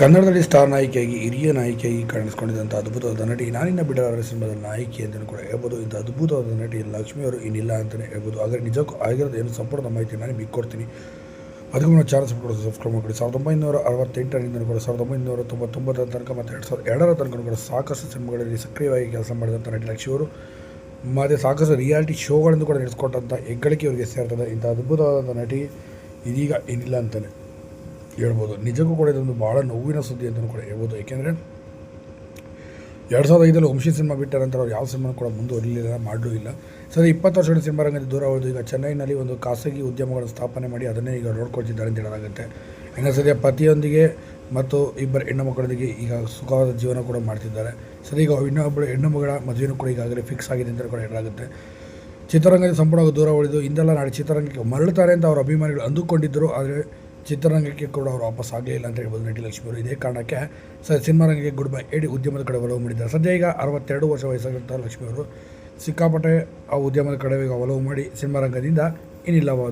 ಕನ್ನಡದಲ್ಲಿ ಸ್ಟಾರ್ ನಾಯಕಿಯಾಗಿ, ಹಿರಿಯ ನಾಯಕಿಯಾಗಿ ಕಾಣಿಸ್ಕೊಂಡಿದ್ದಂಥ ಅದ್ಭುತವಾದ ನಟಿ, ನಾನಿನ್ನ ಬಿಡಲಾರ ಸಿನಿಮಾದ ನಾಯಕಿ ಅಂತಲೂ ಕೂಡ ಹೇಳ್ಬೋದು. ಇಂಥ ಅದ್ಭುತವಾದ ನಟಿ ಲಕ್ಷ್ಮಿ ಅವರು ಇನ್ನಿಲ್ಲ ಅಂತಲೇ ಹೇಳ್ಬೋದು. ಆದರೆ ನಿಜಕ್ಕೂ ಆಗಿರೋದು ಏನು ಸಂಪೂರ್ಣ ಮಾಹಿತಿ ನಾನು ಬಿಕ್ಕೊಡ್ತೀನಿ ಅದಕ್ಕೂ ನಾವು ಚಾನಲ್ ಸಬ್ಸ್ಕ್ರೈಬ್ ಸಬ್ಸ್ಕ್ರೈಬ್ ಮಾಡಿ ಸಾವಿರದ ಒಂಬೈನೂರ ಅರವತ್ತೆಂಟರಿಂದ ಕೂಡ ಸಾವಿರದ ಒಂಬೈನೂರ ತೊಂಬತ್ತೊಂಬತ್ತರ ತನಕ ಮತ್ತು ಎರಡು ಸಾವಿರದ ಎರಡರ ತನಕ ಕೂಡ ಸಾಕಷ್ಟು ಸಿನಿಮಾಗಳಲ್ಲಿ ಸಕ್ರಿಯವಾಗಿ ಕೆಲಸ ಮಾಡಿದಂಥ ನಟಿ ಲಕ್ಷ್ಮಿ ಅವರು. ಮತ್ತು ಸಾಕಷ್ಟು ರಿಯಾಲಿಟಿ ಶೋಗಳನ್ನು ಕೂಡ ನಡೆಸ್ಕೊಟ್ಟಂಥ ಹೆಗ್ಗಳಿಕೆ ಅವರಿಗೆ ಸೇರ್ತದೆ ಇಂಥ ಅದ್ಭುತವಾದಂಥ ನಟಿ ಇದೀಗ ಏನಿಲ್ಲ ಅಂತಲೇ ಹೇಳ್ಬೋದು. ನಿಜಕ್ಕೂ ಕೂಡ ಇದೊಂದು ಭಾಳ ನೋವಿನ ಸುದ್ದಿ ಅಂತಲೂ ಕೂಡ ಹೇಳ್ಬೋದು. ಏಕೆಂದರೆ ಎರಡು ಸಾವಿರದ ಐದರಲ್ಲಿ ವಂಶಿ ಸಿನಿಮಾ ಬಿಟ್ಟ ನಂತರ ಅವ್ರು ಯಾವ ಸಿನಿಮಾ ಕೂಡ ಮುಂದುವರಿಲಿಲ್ಲ, ಮಾಡಲೂ ಇಲ್ಲ. ಸರ್ ಇಪ್ಪತ್ತು ವರ್ಷಗಳ ರಂಗದಲ್ಲಿ ದೂರ ಉಳಿದು ಈಗ ಚೆನ್ನೈನಲ್ಲಿ ಒಂದು ಖಾಸಗಿ ಉದ್ಯಮಗಳನ್ನು ಸ್ಥಾಪನೆ ಮಾಡಿ ಅದನ್ನೇ ಈಗ ನೋಡ್ಕೊಳ್ತಿದ್ದಾರೆ ಅಂತ ಹೇಳಲಾಗುತ್ತೆ. ಇನ್ನು ಸದ್ಯ ಪತಿಯೊಂದಿಗೆ ಮತ್ತು ಇಬ್ಬರು ಹೆಣ್ಣು ಮಕ್ಕಳೊಂದಿಗೆ ಈಗ ಸುಖವಾದ ಜೀವನ ಕೂಡ ಮಾಡ್ತಿದ್ದಾರೆ. ಸರ್ ಈಗ ಇನ್ನೊಬ್ಬಳು ಹೆಣ್ಣು ಮಗಳ ಮದುವೆನೂ ಕೂಡ ಈಗಾಗಲೇ ಫಿಕ್ಸ್ ಆಗಿದೆ ಅಂತ ಕೂಡ ಹೇಳಲಾಗುತ್ತೆ. ಚಿತ್ರರಂಗದಿಂದ ಸಂಪೂರ್ಣವಾಗಿ ದೂರ ಉಳಿದು, ಇಂದೆಲ್ಲ ನಾಳೆ ಚಿತ್ರರಂಗಕ್ಕೆ ಮರಳುತ್ತಾರೆ ಅಂತ ಅವರ ಅಭಿಮಾನಿಗಳು ಅಂದುಕೊಂಡಿದ್ದರು. ಆದರೆ ಚಿತ್ರರಂಗಕ್ಕೆ ಕೂಡ ಅವರು ವಾಪಸ್ ಆಗಲಿಲ್ಲ ಅಂತ ಹೇಳ್ಬೋದು ನಟಿ ಲಕ್ಷ್ಮಿ ಅವರು ಇದೇ ಕಾರಣಕ್ಕೆ ಸಿನಿಮಾ ರಂಗಕ್ಕೆ ಗುಡ್ ಬೈ. ಹೇಳಿ ಉದ್ಯಮದ ಕಡೆ ಒಲವು ಮಾಡಿದ್ದಾರೆ. ಸದ್ಯ ಈಗ ಅರವತ್ತೆರಡು ವರ್ಷ ವಯಸ್ಸಾಗಿರ್ತಾರೆ ಲಕ್ಷ್ಮಿ ಅವರು ಸಿಕ್ಕಾಪಟ್ಟೆ ಆ ಉದ್ಯಮದ ಕಡೆ ಒಲವು ಮಾಡಿ ಸಿನಿಮಾ ರಂಗದಿಂದ ಇನ್ನಿಲ್ಲವಾದ